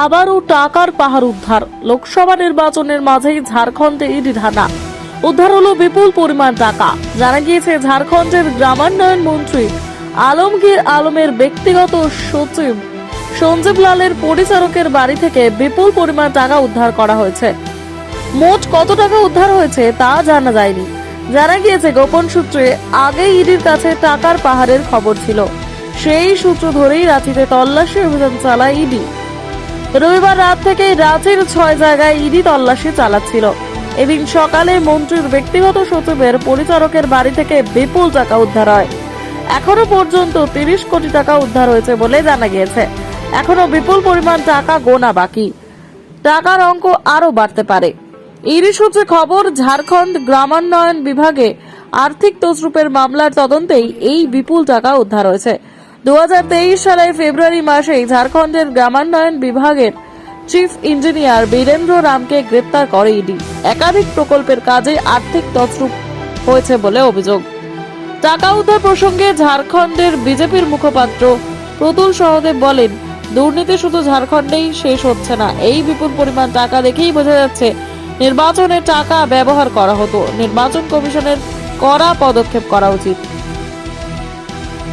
আবারও টাকার পাহাড় উদ্ধার। লোকসভা নির্বাচনের মাঝেই ঝাড়খণ্ডে ইডি ঢানা উদ্ধার হলো বিপুল পরিমাণ টাকা। জানা গিয়েছে, ঝাড়খণ্ডের গ্রামান্বয়ন মন্ত্রী আলমগীর আলমের ব্যক্তিগত সচিব সঞ্জীব লালের পরিচারকের বাড়ি থেকে বিপুল পরিমাণ টাকা উদ্ধার করা হয়েছে। মোট কত টাকা উদ্ধার হয়েছে তা জানা যায়নি। জানা গিয়েছে, গোপন সূত্রে আগে ইডির কাছে টাকার পাহাড়ের খবর ছিল। সেই সূত্র ধরেই রাঁচিতে তল্লাশি অভিযান চালায় ইডি। রবিবার রাত থেকে রাঁচির ছয় জায়গায় ইডি তল্লাশি চালাচ্ছিল। এদিন সকালে মন্ত্রীর ব্যক্তিগত সচিবের পরিচারকের বাড়ি থেকে বিপুল টাকা উদ্ধার হয়। এখনও পর্যন্ত তিরিশ কোটি টাকা উদ্ধার হয়েছে বলে জানা গিয়েছে। এখনও বিপুল পরিমাণ টাকা গোনা বাকি। টাকার অঙ্ক আরও বাড়তে পারে। ইডি সূত্রে খবর, ঝাড়খণ্ড গ্রামান্বয়ন বিভাগে আর্থিক তসরুপের মামলার তদন্তেই এই বিপুল টাকা উদ্ধার হয়েছে। দু হাজার তেইশ সালের ফেব্রুয়ারি মাসেই ঝাড়খণ্ডের গ্রামান্বয়ন বিভাগের চিফ ইঞ্জিনিয়ার বীরেন্দ্র রামকে গ্রেপ্তার করে ইডি। একাধিক প্রকল্পের কাজে আর্থিক তসরুপ হয়েছে বলে অভিযোগ। টাকা উদ্ধার প্রসঙ্গে ঝাড়খণ্ডের বিজেপির মুখপাত্র প্রতুল সহদেব বলেন, দুর্নীতি শুধু ঝাড়খণ্ডেই শেষ হচ্ছে না। এই বিপুল পরিমাণ টাকা দেখেই বোঝা যাচ্ছে নির্বাচনে টাকা ব্যবহার করা হতো। নির্বাচন কমিশনের কড়া পদক্ষেপ করা উচিত।